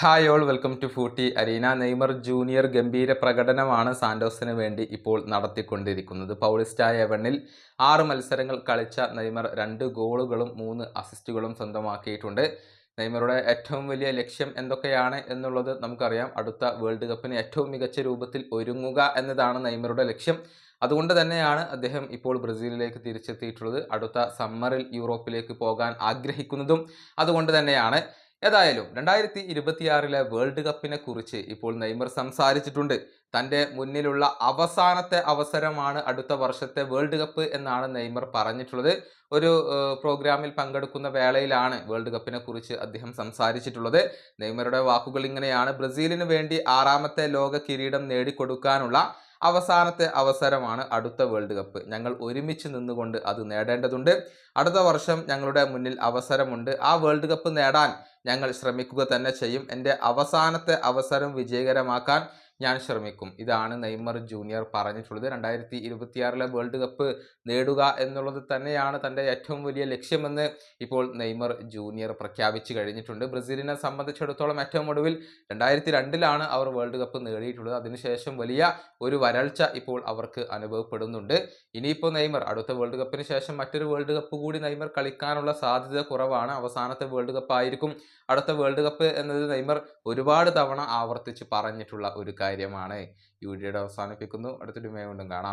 Hi all welcome to Footy Arena Neymar junior ഗംഭീര പ്രകടനമാണ് സാന്റോസിന് വേണ്ടി ഇപ്പോൾ നടത്തിക്കൊണ്ടിരിക്കുന്നത്. പൗളിസ്റ്റ എവണിൽ ആറ് മത്സരങ്ങൾ കളിച്ച നെയ്മർ രണ്ട് ഗോളുകളും മൂന്ന് അസിസ്റ്റുകളും സ്വന്തമാക്കിയിട്ടുണ്ട്. നെയ്മറുടെ ഏറ്റവും വലിയ ലക്ഷ്യം എന്തൊക്കെയാണ് എന്നുള്ളത് നമുക്കറിയാം. അടുത്ത വേൾഡ് കപ്പിന് ഏറ്റവും മികച്ച രൂപത്തിൽ ഒരുങ്ങുക എന്നതാണ് നെയ്മറുടെ ലക്ഷ്യം. അതുകൊണ്ട് തന്നെയാണ് അദ്ദേഹം ഇപ്പോൾ ബ്രസീലിലേക്ക് തിരിച്ചെത്തിയിട്ടുള്ളത്. അടുത്ത സമ്മറിൽ യൂറോപ്പിലേക്ക് പോകാൻ ആഗ്രഹിക്കുന്നതും അതുകൊണ്ട് തന്നെയാണ്. ഏതായാലും രണ്ടായിരത്തി ഇരുപത്തിയാറിലെ വേൾഡ് കപ്പിനെ കുറിച്ച് ഇപ്പോൾ നെയ്മർ സംസാരിച്ചിട്ടുണ്ട്. തന്റെ മുന്നിലുള്ള അവസാനത്തെ അവസരമാണ് അടുത്ത വർഷത്തെ വേൾഡ് കപ്പ് എന്നാണ് നെയ്മർ പറഞ്ഞിട്ടുള്ളത്. ഒരു പ്രോഗ്രാമിൽ പങ്കെടുക്കുന്ന വേളയിലാണ് വേൾഡ് കപ്പിനെ കുറിച്ച് അദ്ദേഹം സംസാരിച്ചിട്ടുള്ളത്. നെയ്മറുടെ വാക്കുകൾ ഇങ്ങനെയാണ്. ബ്രസീലിന് വേണ്ടി ആറാമത്തെ ലോക കിരീടം നേടിക്കൊടുക്കാനുള്ള അവസാനത്തെ അവസരമാണ് അടുത്ത വേൾഡ് കപ്പ്. ഞങ്ങൾ ഒരുമിച്ച് നിന്നുകൊണ്ട് അത് നേടേണ്ടതുണ്ട്. അടുത്ത വർഷം ഞങ്ങളുടെ മുന്നിൽ അവസരമുണ്ട്. ആ വേൾഡ് കപ്പ് നേടാൻ ഞങ്ങൾ ശ്രമിക്കുക തന്നെ ചെയ്യും. എന്റെ അവസാനത്തെ അവസരം വിജയകരമാക്കാൻ ഞാൻ ശ്രമിക്കും. ഇതാണ് നെയ്മർ ജൂനിയർ പറഞ്ഞിട്ടുള്ളത്. രണ്ടായിരത്തി ഇരുപത്തിയാറിലെ വേൾഡ് കപ്പ് നേടുക എന്നുള്ളത് തന്നെയാണ് തന്റെ ഏറ്റവും വലിയ ലക്ഷ്യമെന്ന് ഇപ്പോൾ നെയ്മർ ജൂനിയർ പ്രഖ്യാപിച്ചു കഴിഞ്ഞിട്ടുണ്ട്. ബ്രസീലിനെ സംബന്ധിച്ചിടത്തോളം ഏറ്റവും ഒടുവിൽ രണ്ടായിരത്തി രണ്ടിലാണ് അവർ വേൾഡ് കപ്പ് നേടിയിട്ടുള്ളത്. അതിനുശേഷം വലിയ ഒരു വരൾച്ച ഇപ്പോൾ അവർക്ക് അനുഭവപ്പെടുന്നുണ്ട്. ഇനിയിപ്പോൾ നെയ്മർ അടുത്ത വേൾഡ് കപ്പിന് ശേഷം മറ്റൊരു വേൾഡ് കപ്പ് കൂടി നെയ്മർ കളിക്കാനുള്ള സാധ്യത കുറവാണ്. അവസാനത്തെ വേൾഡ് കപ്പ് ആയിരിക്കും. അടുത്ത വേൾഡ് കപ്പ് എന്നത് നെയ്മർ ഒരുപാട് തവണ ആവർത്തിച്ച് പറഞ്ഞിട്ടുള്ള ഒരു കാര്യമാണ്. ഈ വീഡിയോയുടെ അവസാനിപ്പിക്കുന്നു. അടുത്തൊരു മേ കൊണ്ടും കാണാം.